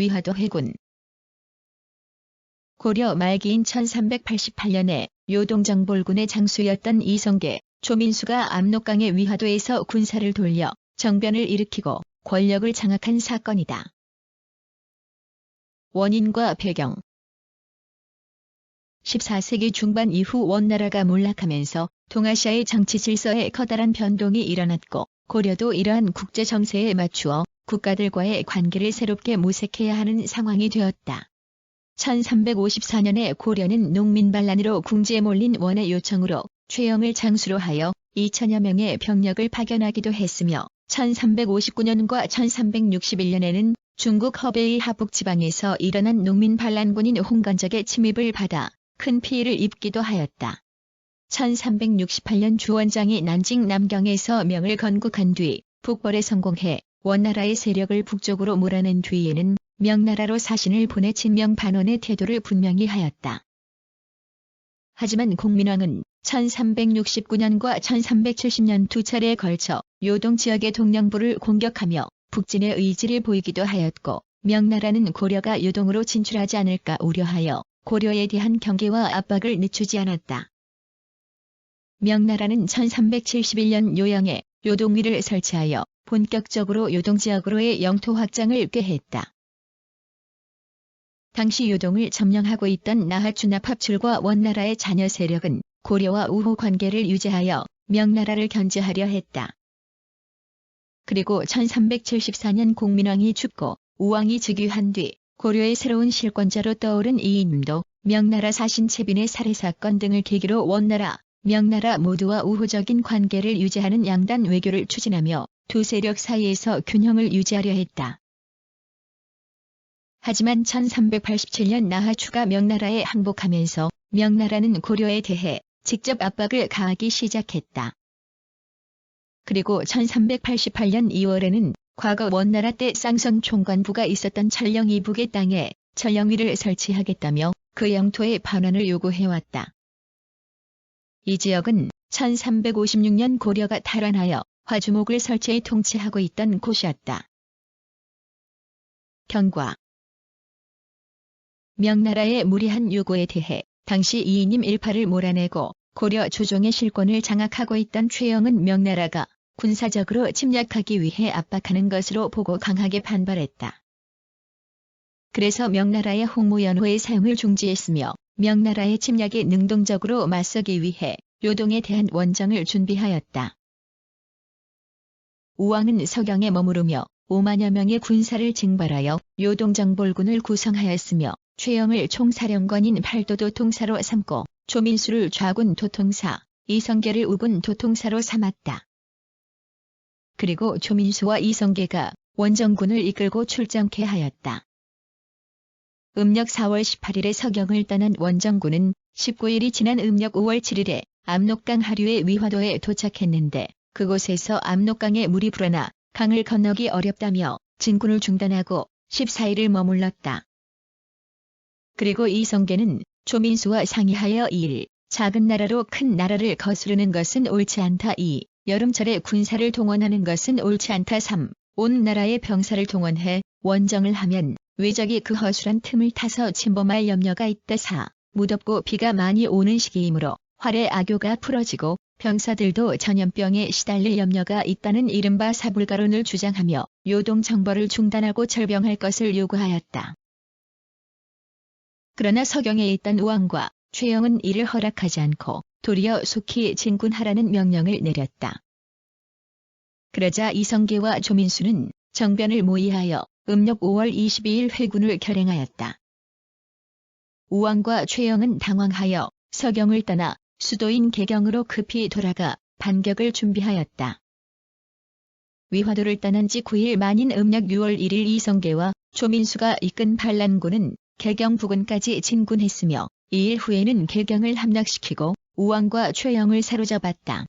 위화도 해군. 고려 말기인 1388년에 요동정볼군의 장수였던 이성계, 조민수가 압록강의 위화도에서 군사를 돌려 정변을 일으키고 권력을 장악한 사건이다. 원인과 배경 14세기 중반 이후 원나라가 몰락하면서 동아시아의 정치 질서에 커다란 변동이 일어났고 고려도 이러한 국제 정세에 맞추어 국가들과의 관계를 새롭게 모색해야 하는 상황이 되었다. 1354년에 고려는 농민 반란으로 궁지에 몰린 원의 요청으로 최영을 장수로 하여 2천여 명의 병력을 파견하기도 했으며 1359년과 1361년에는 중국 허베이 하북 지방에서 일어난 농민 반란군인 홍건적의 침입을 받아 큰 피해를 입기도 하였다. 1368년 주원장이 난징 남경에서 명을 건국한 뒤 북벌에 성공해 원나라의 세력을 북쪽으로 몰아낸 뒤에는 명나라로 사신을 보내 진명 반원의 태도를 분명히 하였다. 하지만 공민왕은 1369년과 1370년 두 차례에 걸쳐 요동 지역의 동령부를 공격하며 북진의 의지를 보이기도 하였고 명나라는 고려가 요동으로 진출하지 않을까 우려하여 고려에 대한 경계와 압박을 늦추지 않았다. 명나라는 1371년 요양에 요동위를 설치하여 본격적으로 요동 지역으로의 영토 확장을 꾀했다. 당시 요동을 점령하고 있던 나하추나 팝출과 원나라의 자녀 세력은 고려와 우호 관계를 유지하여 명나라를 견제하려 했다. 그리고 1374년 공민왕이 죽고 우왕이 즉위한 뒤 고려의 새로운 실권자로 떠오른 이인도 명나라 사신 채빈의 살해 사건 등을 계기로 원나라, 명나라 모두와 우호적인 관계를 유지하는 양단 외교를 추진하며 두 세력 사이에서 균형을 유지하려 했다. 하지만 1387년 나하추가 명나라에 항복하면서 명나라는 고려에 대해 직접 압박을 가하기 시작했다. 그리고 1388년 2월에는 과거 원나라 때 쌍성 총관부가 있었던 철령 이북의 땅에 철령위를 설치하겠다며 그 영토의 반환을 요구해왔다. 이 지역은 1356년 고려가 탈환하여 화주목을 설치해 통치하고 있던 곳이었다. 경과 명나라의 무리한 요구에 대해 당시 이인임 일파를 몰아내고 고려 조정의 실권을 장악하고 있던 최영은 명나라가 군사적으로 침략하기 위해 압박하는 것으로 보고 강하게 반발했다. 그래서 명나라의 홍무연호의 사용을 중지했으며 명나라의 침략에 능동적으로 맞서기 위해 요동에 대한 원정을 준비하였다. 우왕은 서경에 머무르며 5만여 명의 군사를 징발하여 요동정볼군을 구성하였으며 최영을 총사령관인 팔도도 통사로 삼고 조민수를 좌군 도통사, 이성계를 우군 도통사로 삼았다. 그리고 조민수와 이성계가 원정군을 이끌고 출정케 하였다. 음력 4월 18일에 서경을 떠난 원정군은 19일이 지난 음력 5월 7일에 압록강 하류의 위화도에 도착했는데 그곳에서 압록강에 물이 불어나 강을 건너기 어렵다며 진군을 중단하고 14일을 머물렀다. 그리고 이 성계는 조민수와 상의하여 2일 작은 나라로 큰 나라를 거스르는 것은 옳지 않다 2. 여름철에 군사를 동원하는 것은 옳지 않다 3. 온 나라의 병사를 동원해 원정을 하면 외적이 그 허술한 틈을 타서 침범할 염려가 있다 4. 무덥고 비가 많이 오는 시기이므로 활의 악교가 풀어지고 병사들도 전염병에 시달릴 염려가 있다는 이른바 사불가론을 주장하며 요동 정벌을 중단하고 철병할 것을 요구하였다. 그러나 서경에 있던 우왕과 최영은 이를 허락하지 않고 도리어 속히 진군하라는 명령을 내렸다. 그러자 이성계와 조민수는 정변을 모의하여 음력 5월 22일 회군을 결행하였다. 우왕과 최영은 당황하여 서경을 떠나 수도인 개경으로 급히 돌아가 반격을 준비하였다. 위화도를 떠난 지 9일 만인 음력 6월 1일 이성계와 조민수가 이끈 반란군은 개경 부근까지 진군했으며 2일 후에는 개경을 함락시키고 우왕과 최영을 사로잡았다.